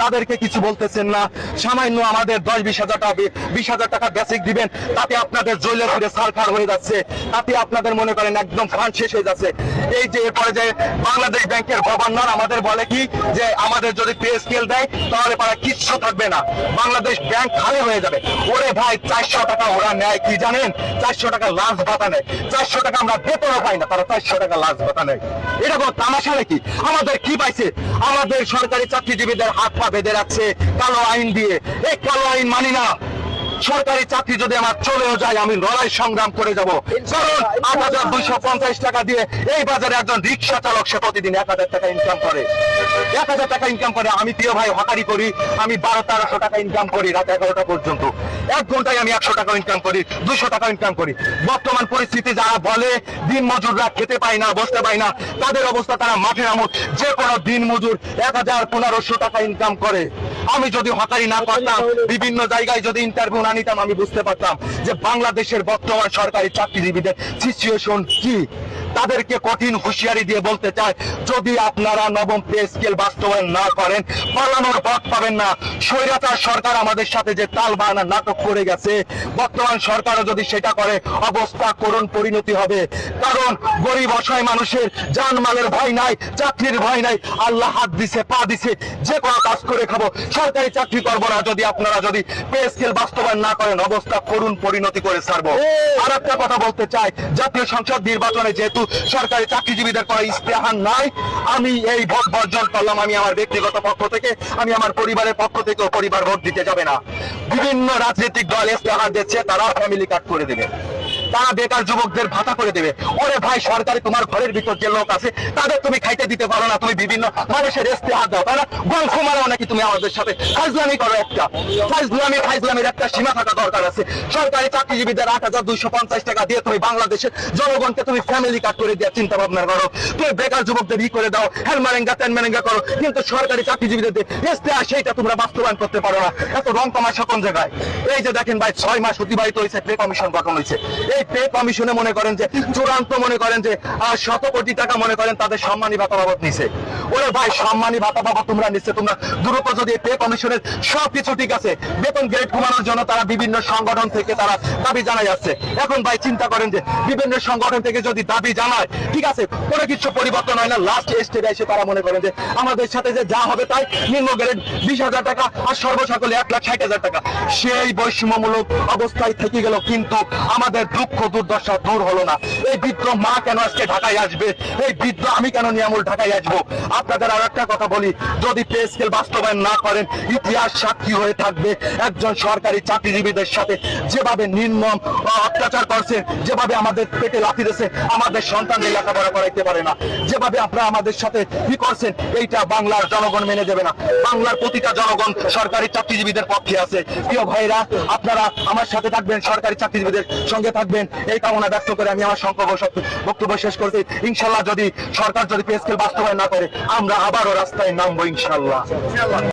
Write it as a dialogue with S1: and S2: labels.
S1: তাদেরকে কিছু বলতেছেন না। সামান্য আমাদের দশ বিশ হাজার টাকা, বিশ হাজার টাকা বেসিক দিবেন, তাতে আপনাদের জৈলে ফিরে সারখার হয়ে যাচ্ছে। তাতে আপনাদের মনে করেন একদম ফান্ড শেষ হয়ে যাচ্ছে। এই যে এরপরে যে বাংলাদেশ ব্যাংকের গভর্নর আমাদের বলে কি, যে আমাদের যদি পে স্কেল দেয়, তাহলে পারা কিচ্ছু থাকবে না। বাংলাদেশ ব্যাংক খালি হয়ে যাবে। ওরে ভাই, চারশো টাকা ওরা নেয় কি জানেন? চারশো টাকা লাঞ্চ ভাতা নেয়। চারশো টাকা আমরা বেতনও পাই না, তারা চারশো টাকা লাঞ্চ ভাতা নেয়। এটা কোনো তামাশা নাকি? আমাদের কি পাইছে? আমাদের সরকারি চাকরিজীবীদের হাত পা বেঁধে রাখছে কালো আইন দিয়ে। এই কালো আইন মানি না। সরকারি চাকরি যদি আমার চলেও যায় আমি লড়াই সংগ্রাম করে যাব। কারণ আট হাজার দুইশো পঞ্চাশ টাকা দিয়ে এই বাজারে একজন রিক্সা চালক সে প্রতিদিন এক হাজার টাকা ইনকাম করে। এক হাজার টাকা ইনকাম করে আমি প্রিয় ভাই হকারি করি আমি বারো তেরোশো টাকা ইনকাম করি রাত এগারোটা পর্যন্ত। এক ঘন্টায় আমি একশো টাকা ইনকাম করি দুশো টাকা ইনকাম করি। বর্তমান পরিস্থিতি যারা বলে দিন মজুররা খেতে পায় না বসতে পায় না তাদের অবস্থা তারা মাঠে নামুক। যে কোনো দিন মজুর এক হাজার পনেরোশো টাকা ইনকাম করে। আমি যদি হকারি না করতাম বিভিন্ন জায়গায় যদি ইন্টারভিউ না নিতাম আমি বুঝতে পারতাম যে বাংলাদেশের বর্তমান সরকারি চাকরিজীবীদের সিচুয়েশন কি। তাদেরকে কঠিন হুঁশিয়ারি দিয়ে বলতে চায় যদি আপনারা নবম পে স্কেল বাস্তবায়ন না করেন পালানোর পথ পাবেন না। স্বৈরাচার সরকার আমাদের সাথে যে তাল বাহানা নাটক করে গেছে বর্তমান সরকারও যদি সেটা করে অবস্থা করুণ পরিণতি হবে। কারণ গরিব অসহায় মানুষের জানমালের ভয় নাই চাকরির ভয় নাই। আল্লাহ হাত দিছে পা দিছে যে কোনো কাজ করে খাব। সরকারি চাকরি করব না যদি আপনারা যদি পে স্কেল বাস্তবায়ন না করেন অবস্থা করুণ পরিণতি করে ছাড়বো। আর একটা কথা বলতে চাই জাতীয় সংসদ নির্বাচনে যেহেতু সরকারি চাকরিজীবীদের কোনো ইস্তেহার নাই। আমি এই ভোট বর্জন করলাম, আমি আমার ব্যক্তিগত পক্ষ থেকে, আমি আমার পরিবারের পক্ষ থেকেও পরিবার ভোট দিতে যাবে না। বিভিন্ন রাজনৈতিক দল ইস্তেহার দিচ্ছে, তারা ফ্যামিলি কার্ড করে দেবে। তারা বেকার যুবকদের ভাতা করে দেবে। ওরে ভাই, সরকারি তোমার ঘরের ভিতর যে লোক আছে, তাদের তুমি খাইতে দিতে পারো না, তুমি বিভিন্ন মানুষের ইস্তেহার দাও তারা গল্প মারাও নাকি তুমি আমাদের সাথে? ফাইজলামি করো একটা। ফাইজলামি ফাইজলামির একটা সীমা থাকা দরকার আছে। সরকারি চাকরিজীবীদের আট হাজার দুইশো পঞ্চাশ টাকা দিয়ে তুমি বাংলাদেশের জনগণকে তুমি ফ্যামিলি কার্ড করে দেওয়ার চিন্তা ভাবনা করো। তুমি বেকার যুবকদের ই করে দাও হ্যালমারেঙ্গা ত্যানমারেঙ্গা করো। কিন্তু সরকারি চাকরিজীবীদের ইস্তেহার সেইটা তোমরা বাস্তবায়ন করতে পারো না। এত রং তামাশা কোন জায়গায়? এই যে দেখেন ভাই, ছয় মাস অতিবাহিত হয়েছে পে কমিশন গঠন হয়েছে। এই পে মনে করেন যে, চূড়ান্ত মনে করেন যে শত কোটি টাকা মনে করেন তাদের সম্মানী ভাতা বাবদ নিছে। ওরে ভাই, সম্মানী ভাতা বাবদ তোমরা নিচ্ছে, তোমরা দ্রুত যদি ঠিক আছে, বেতন জন্য তারা বিভিন্ন সংগঠন থেকে তারা দাবি যাচ্ছে। এখন ভাই, চিন্তা করেন যে, বিভিন্ন সংগঠন থেকে যদি দাবি জানায়, ঠিক আছে, কোনো কিছু পরিবর্তন হয় না লাস্ট স্টেজে এসে তারা মনে করেন যে, আমাদের সাথে যে যা হবে তাই, নিম্ন গ্রেড বিশ হাজার টাকা আর সর্বসকলে এক লাখ ষাট হাজার টাকা। সেই বৈষম্যমূলক অবস্থায় থেকে গেল কিন্তু আমাদের দুঃখ দুর্দশা দূর হলো না। এই বৃদ্ধ মা কেন আজকে ঢাকায় আসবে? এই বৃদ্ধ আমি কেন নিয়ামুল ঢাকায় আসব? আপনাদের আর একটা কথা বলি, যদি পে স্কেল বাস্তবায়ন না করেন, ইতিহাস সাক্ষী হয়ে থাকবে একজন সরকারি চাকরিজীবীদের সাথে। যেভাবে নির্মম অত্যাচার করছে, যেভাবে আমাদের পেটে লাথি দিয়েছে আমাদের সন্তানদের লেখাপড়া করাইতে পারে না। যেভাবে আপনারা আমাদের সাথে কি করছেন, এইটা বাংলার জনগণ মেনে দেবে না। বাংলার প্রতিটা জনগণ সরকারি চাকরিজীবীদের পক্ষে আছে। প্রিয় ভাইরা, আপনারা আমার সাথে থাকবেন, সরকারি চাকরিজীবীদের সঙ্গে থাকবেন। এই কামনা ব্যক্ত করে আমি আমার সংখ্যক বক্তব্য শেষ করছি। ইনশাল্লাহ যদি সরকার যদি পে স্কেল বাস্তবায়ন না করে, আমরা আবারও রাস্তায় নামবো ইনশাল্লাহ।